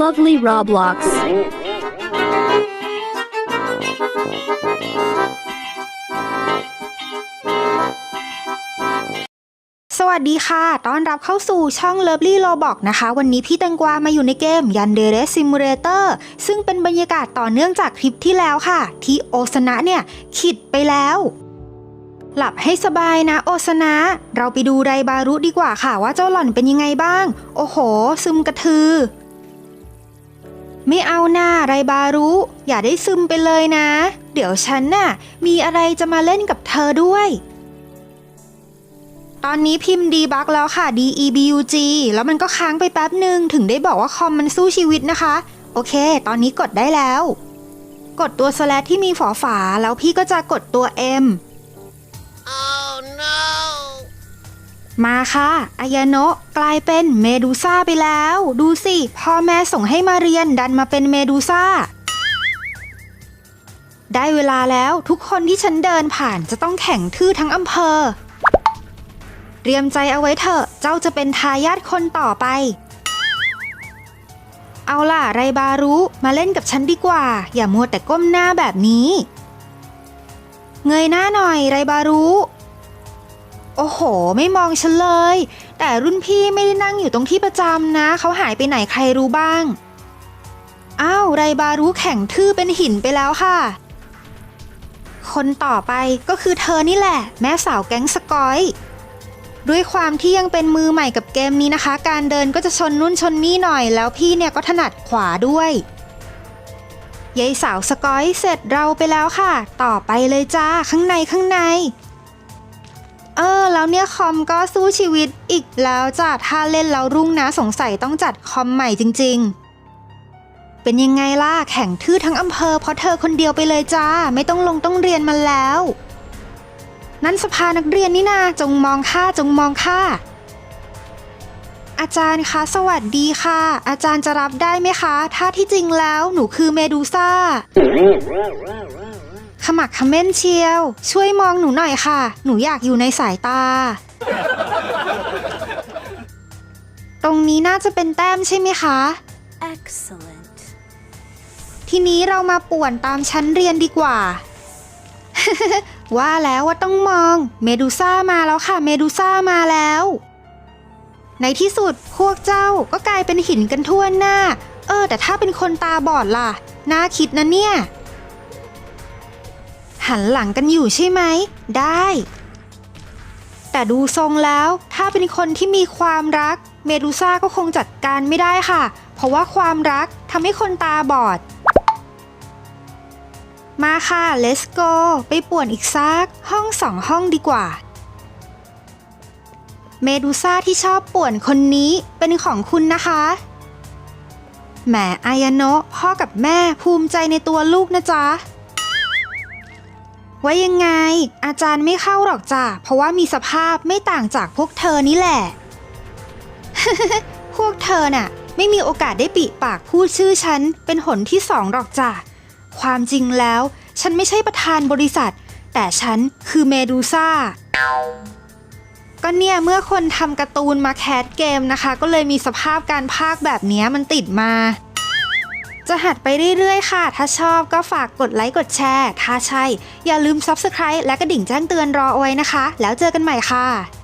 Lovely Roblox. สวัสดีค่ะ ต้อนรับเข้าสู่ช่อง Lovely Roblox นะคะ วันนี้พี่แตงกวามาอยู่ในเกม Yandere Simulator ซึ่งเป็นบรรยากาศต่อเนื่องจากคลิปที่แล้วค่ะ ที่โอซนะเนี่ยขิดไปแล้ว หลับให้สบายนะโอซนะ เราไปดูไรบารุดีกว่าค่ะ ว่าเจ้าหล่อนเป็นยังไงบ้าง โอ้โห ซึมกระทือ ไม่เอาหน้าไรบารุอย่าได้ซึมไปเลยนะ เดี๋ยวฉันน่ะ มีอะไรจะมาเล่นกับเธอด้วย ตอนนี้พิมพ์ดีบักแล้วค่ะ D E B U G แล้วมันก็ค้างไปแป๊บหนึ่งถึงได้บอกว่าคอมมันสู้ชีวิตนะคะ โอเค ตอนนี้กดได้แล้ว กดตัวสแลชที่มีฝอฝาแล้วพี่ก็จะกดตัว M มาค่ะอายาโนะกลายเป็นเมดูซ่าไปแล้ว ดูสิ พ่อแม่ส่งให้มาเรียนดันมาเป็นเมดูซ่า ได้เวลาแล้วทุกคนที่ฉันเดินผ่านจะต้องแข่งทื่อทั้งอำเภอ เตรียมใจเอาไว้เถอะ เจ้าจะเป็นทายาทคนต่อไป เอาล่ะ ไรบารุมาเล่นกับฉันดีกว่า อย่ามัวแต่ก้มหน้าแบบนี้ เงยหน้าหน่อยไรบารุ โอ้โห ไม่มองฉันเลย แต่รุ่นพี่ไม่ได้นั่งอยู่ตรงที่ประจำนะ เขาหายไปไหนใครรู้บ้าง อ้าว ไรบารู้แข่งทื่อเป็นหินไปแล้วค่ะ คนต่อไปก็คือเธอนี่แหละ แม่สาวแก๊งสกอย ด้วยความที่ยังเป็นมือใหม่กับเกมนี้นะคะ การเดินก็จะชนนู่นชนนี่หน่อย แล้วพี่เนี่ยก็ถนัดขวาด้วยยายสาวสกอยเสร็จเราไปแล้วค่ะ ต่อไปเลยจ้าข้างในข้างใน เออ เนี่ยคอมก็สู้ชีวิตอีกแล้วจ้ะถ้าเล่นแล้วรุ่งนะสงสัยต้องจัดคอมใหม่จริง ๆ เป็นยังไงล่ะแข่งทื่อทั้งอำเภอเพราะเธอคนเดียวไปเลยจ้า ไม่ต้องลงต้องเรียนมันแล้ว นั่นสภานักเรียนนี่นาจงมองข้าจงมองข้าอาจารย์คะสวัสดีค่ะ อาจารย์จะรับได้ไหมคะ ถ้าที่จริงแล้วหนูคือเมดูซ่า มักเขม้นเชียว ช่วยมองหนูหน่อยค่ะ หนูอยากอยู่ในสายตา ตรงนี้น่าจะเป็นแต้มใช่ไหมคะ Excellent. ทีนี้เรามาป่วนตามชั้นเรียนดีกว่า ว่าแล้วว่าต้องมอง เมดูซ่ามาแล้วค่ะ เมดูซ่ามาแล้ว ในที่สุดพวกเจ้าก็กลายเป็นหินกันทั่วหน้า เออ แต่ถ้าเป็นคนตาบอดล่ะ น่าคิดนะเนี่ย หันหลังกันอยู่ใช่ไหม ได้ แต่ดูทรงแล้ว ถ้าเป็นคนที่มีความรัก เมดูซ่าก็คงจัดการไม่ได้ค่ะ เพราะว่าความรักทำให้คนตาบอด มาค่ะ let's go ไปป่วนอีกซัก ห้องสองห้องดีกว่า เมดูซ่าที่ชอบป่วนคนนี้เป็นของคุณนะคะแหมอายาโนะพ่อกับแม่ภูมิใจในตัวลูกนะจ๊ะ ว่ายังไง อาจารย์ไม่เข้าหรอกจ้ะเพราะว่ามีสภาพไม่ต่างจากพวกเธอนี่แหละ พวกเธอน่ะ ไม่มีโอกาสได้ปิปากพูดชื่อฉัน เป็นหนที่สองหรอกจ้ะความจริงแล้ว ฉันไม่ใช่ประธานบริษัท แต่ฉันคือเมดูซ่าก็เนี่ยเมื่อคนทำการ์ตูนมาแคสเกมนะคะ ก็เลยมีสภาพการพากแบบนี้มันติดมา จะหัดไปเรื่อยๆ ค่ะ ถ้าชอบก็ฝากกดไลค์กดแชร์ ถ้าใช่ อย่าลืม Subscribe และกระดิ่งแจ้งเตือนรอเอาไว้นะคะ แล้วเจอกันใหม่ค่ะ